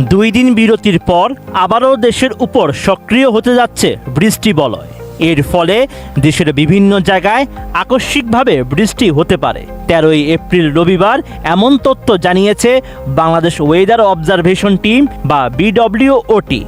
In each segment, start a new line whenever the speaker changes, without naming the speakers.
দুই দিন বিরতির পর আবারও দেশের উপর সক্রিয় হতে যাচ্ছে বৃষ্টি বলয়। এর ফলে দেশের বিভিন্ন জায়গায় আকস্মিকভাবে বৃষ্টি হতে পারে। তেরোই এপ্রিল রবিবার এমন তথ্য জানিয়েছে বাংলাদেশ ওয়েদার অবজারভেশন টিম বা বিডব্লিউওটি।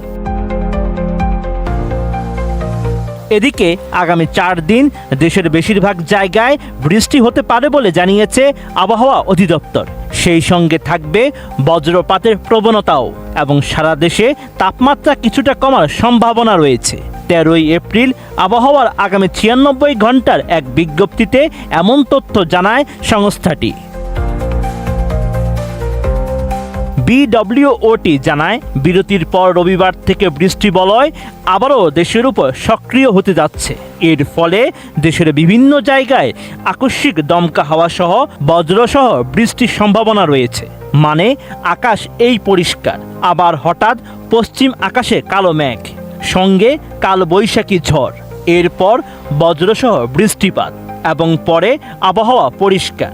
এদিকে আগামী চার দিন দেশের বেশিরভাগ জায়গায় বৃষ্টি হতে পারে বলে জানিয়েছে আবহাওয়া অধিদপ্তর। সেই সঙ্গে থাকবে বজ্রপাতের প্রবণতাও এবং সারা দেশে তাপমাত্রা কিছুটা কমার সম্ভাবনা রয়েছে। তেরোই এপ্রিল আবহাওয়ার আগামী ছিয়ানব্বই ঘণ্টার এক বিজ্ঞপ্তিতে এমন তথ্য জানায় সংস্থাটি। বিডব্লিউওটি জানায়, বিরতির পর রবিবার থেকে বৃষ্টি বলয় আবারও দেশের উপর সক্রিয় হতে যাচ্ছে। এর ফলে দেশের বিভিন্ন জায়গায় আকস্মিক দমকা হাওয়া সহ বজ্রসহ বৃষ্টির সম্ভাবনা রয়েছে। মানে আকাশ এই পরিষ্কার, আবার হঠাৎ পশ্চিম আকাশে কালো মেঘ, সঙ্গে কাল বৈশাখী ঝড়। এরপর বজ্রসহ বৃষ্টিপাত এবং পরে আবহাওয়া পরিষ্কার।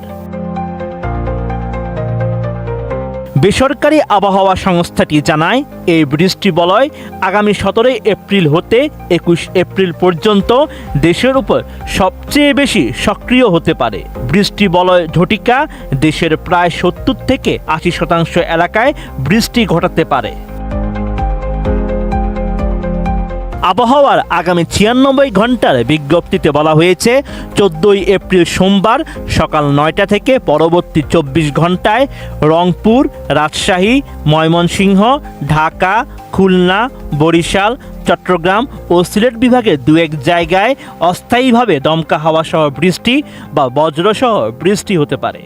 বেসরকারি আবহাওয়া সংস্থাটি জানায়, এই বৃষ্টি বলয় আগামী সতেরোই এপ্রিল হতে একুশ এপ্রিল পর্যন্ত দেশের উপর সবচেয়ে বেশি সক্রিয় হতে পারে। বৃষ্টি বলয় ঝটিকা দেশের প্রায় সত্তর থেকে আশি শতাংশ এলাকায় বৃষ্টি ঘটাতে পারে। আবহাওয়ার আগামী ছিয়ানব্বই ঘণ্টার বিজ্ঞপ্তিতে বলা হয়েছে, চোদ্দোই এপ্রিল সোমবার সকাল নয়টা থেকে পরবর্তী চব্বিশ ঘন্টায় রংপুর, রাজশাহী, ময়মনসিংহ, ঢাকা, খুলনা, বরিশাল, চট্টগ্রাম ও সিলেট বিভাগের দু এক জায়গায় অস্থায়ীভাবে দমকা হাওয়া সহ বৃষ্টি বা বজ্রসহ বৃষ্টি হতে পারে।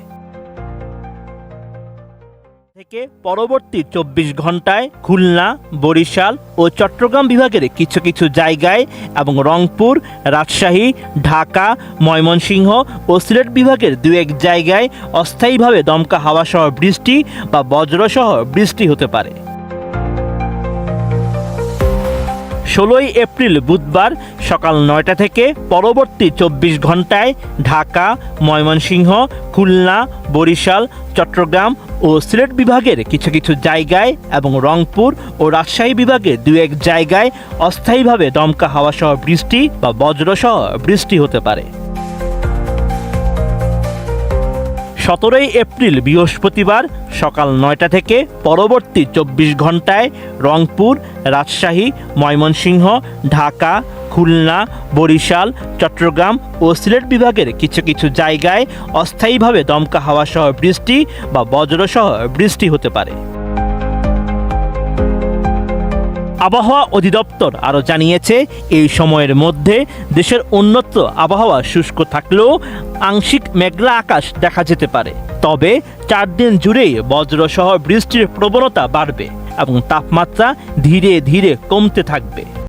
থেকে পরবর্তী চব্বিশ ঘন্টায় খুলনা, বরিশাল ও চট্টগ্রাম বিভাগের কিছু কিছু জায়গায় এবং রংপুর, রাজশাহী, ঢাকা, ময়মনসিংহ ও সিলেট বিভাগের দু এক জায়গায় অস্থায়ীভাবে দমকা হাওয়াসহ বৃষ্টি বা বজ্রসহ বৃষ্টি হতে পারে। ষোলোই এপ্রিল বুধবার সকাল নয়টা থেকে পরবর্তী চব্বিশ ঘন্টায় ঢাকা, ময়মনসিংহ, খুলনা, বরিশাল, চট্টগ্রাম ও সিলেট বিভাগের কিছু কিছু জায়গায় এবং রংপুর ও রাজশাহী বিভাগের দু এক জায়গায় অস্থায়ীভাবে দমকা হাওয়াসহ বৃষ্টি বা বজ্রসহ বৃষ্টি হতে পারে। সতেরোই এপ্রিল, বৃহস্পতিবার সকাল নয়টা থেকে পরবর্তী চব্বিশ ঘন্টায় রংপুর, রাজশাহী, ময়মনসিংহ, ঢাকা, খুলনা, বরিশাল, চট্টগ্রাম ও সিলেট বিভাগের কিছু কিছু জায়গায় অস্থায়ীভাবে দমকা হাওয়া সহ বৃষ্টি বা বজ্রসহ বৃষ্টি হতে পারে। আবহাওয়া অধিদপ্তর আরও জানিয়েছে, এই সময়ের মধ্যে দেশের অন্যত্র আবহাওয়া শুষ্ক থাকলেও আংশিক মেঘলা আকাশ দেখা যেতে পারে। তবে চার দিন জুড়েই বজ্রসহ বৃষ্টির প্রবণতা বাড়বে এবং তাপমাত্রা ধীরে ধীরে কমতে থাকবে।